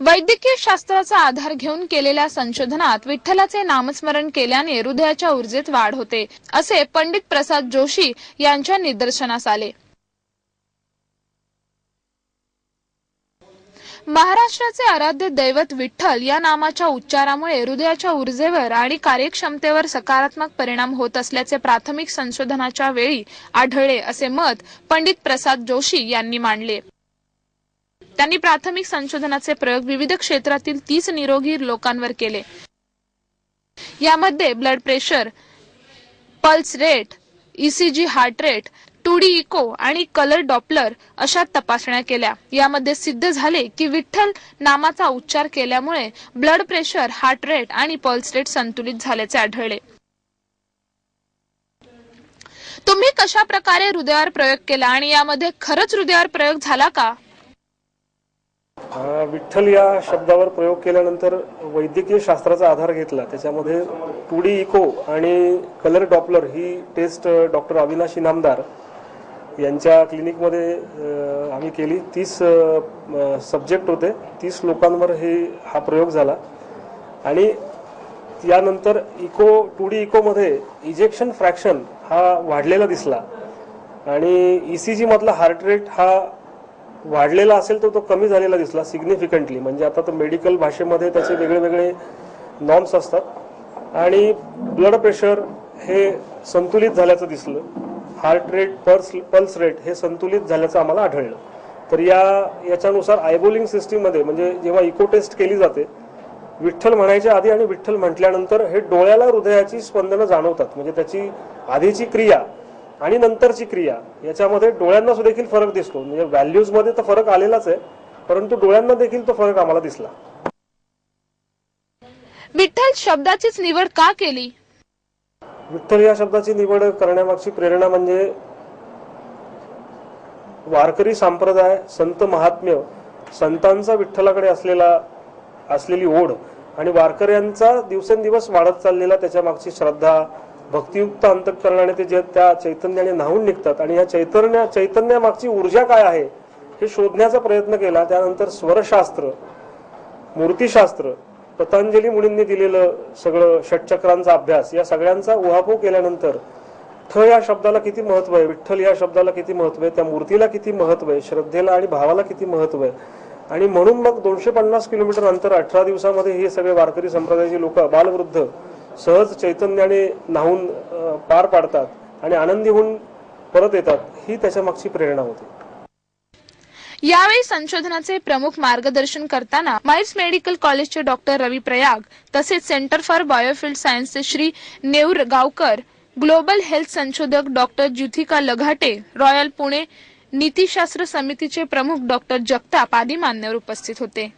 वैद्यकीय शास्त्राचा आधार घेऊन केलेल्या संशोधनात विठ्ठलाचे नामस्मरण केल्याने हृदयाच्या ऊर्जेत वाढ होते असे पंडित प्रसाद जोशी यांच्या निदर्शनास आले. महाराष्ट्राचे आराध्य दैवत विठ्ठल या नामाच्या उच्चारामुळे हृदयाच्या ऊर्जेवर आणि कार्यक्षमतेवर सकारात्मक परिणाम होत असल्याचे प्राथमिक संशोधनाच्या वेळी आढळले असे मत पंडित प्रसाद जोशी यांनी मांडले. त्यांनी प्राथमिक संशोधनाचे प्रयोग विविध क्षेत्रातील तीस निरोगी लोकांवर केले. यामध्ये blood pressure pulse rate ECG heart rate two D echo आणि कलर डॉपलर अशा तपासण्या केल्या. यामध्ये सिद्ध झाले की विठ्ठल नामाचा उच्चार केल्यामुळे ब्लड प्रेशर हार्ट रेट आणि पल्स रेट संतुलित झाल्याचे आढळले. तुम्ही कशा प्रकारे हृदयावर प्रयोग केला आणि यामध्ये खरंच हृदयावर प्रयोग झाला का? विठ्ठल या शब्दावर प्रयोग केल्यानंतर वैद्यकीय शास्त्राचा आधार घेतला. त्याच्यामध्ये टू डी इको आणि कलर डॉपलर ही टेस्ट डॉक्टर अविनाश इनामदार यांच्या क्लिनिकमध्ये आम्ही केली. तीस सब्जेक्ट होते. तीस लोकांवर हे हा प्रयोग झाला. आणि यानंतर इको टू डी इकोमध्ये इजेक्शन फ्रॅक्शन हा वाढलेला दिसला. आणि ई सी जीमधला हार्ट रेट हा वाढलेला असेल तर तो कमी झालेला दिसला सिग्निफिकंटली म्हणजे आता तर मेडिकल भाषेमध्ये त्याचे वेगळे वेगळे नॉर्म्स असतात. आणि ब्लड प्रेशर हे संतुलित झाल्याचं दिसलं. Heart rate pulse pulse rate हे संतुलित झाल्याचं आम्हाला आढळलं. तर या याच्यानुसार आयबोलिंग सिस्टीममध्ये म्हणजे जेव्हा इको टेस्ट केली जाते विठ्ठल म्हणायच्या आधी आणि विठ्ठल म्हटल्यानंतर हे डोळ्याला हृदयाची स्पंदनं जाणवतात. म्हणजे त्याची आधीची क्रिया आणि नंतरची क्रिया याच्यामध्ये डोळ्यांना सुद्धा देखील फरक दिसतो. म्हणजे व्हॅल्यूजमध्ये तर फरक आलेलाच आहे परंतु डोळ्यांना देखील तो फरक आम्हाला दिसला. विठ्ठल शब्दाचीच निवड का केली? विठ्ठल या शब्दाची निवड करण्यामागची प्रेरणा म्हणजे वारकरी संप्रदाय संत महात्म्य संतांचा विठ्ठलाकडे असलेला असलेली ओढ आणि वारकऱ्यांचा दिवसेंदिवस वाढत चाललेला त्याच्या मागची श्रद्धा भक्तियुक्त अंतकरणाने ते जे त्या चैतन्याने न्हावून निघतात आणि या चैतन्या चैतन्यामागची ऊर्जा काय आहे हे शोधण्याचा प्रयत्न केला. त्यानंतर स्वरशास्त्र मूर्तीशास्त्र पतंजली मुनींनी दिलेलं सगळं षटचक्रांचा अभ्यास या सगळ्यांचा उहापोह केल्यानंतर ठ या शब्दाला किती महत्त्व आहे विठ्ठल या शब्दाला किती महत्त्व आहे त्या मूर्तीला किती महत्त्व आहे श्रद्धेला आणि भावाला किती महत्त्व आहे. आणि म्हणून मग दोनशे पन्नास किलोमीटर अंतर अठरा दिवसामध्ये हे सगळे वारकरी संप्रदायाची लोक बालवृद्ध सहज चैतन्याने न्हावून पार पाडतात आणि आनंदी होऊन परत येतात ही त्याच्या मागची प्रेरणा होती. यावेळी संशोधनाचे प्रमुख मार्गदर्शन करताना माइल्स मेडिकल कॉलेजचे डॉक्टर रवी प्रयाग तसेच सेंटर फॉर बायोफिल्ड सायन्सचे श्री नेऊर गावकर ग्लोबल हेल्थ संशोधक डॉक्टर ज्युथिका लघाटे रॉयल पुणे नीतीशास्त्र समितीचे प्रमुख डॉक्टर जगताप आदी मान्यवर उपस्थित होते.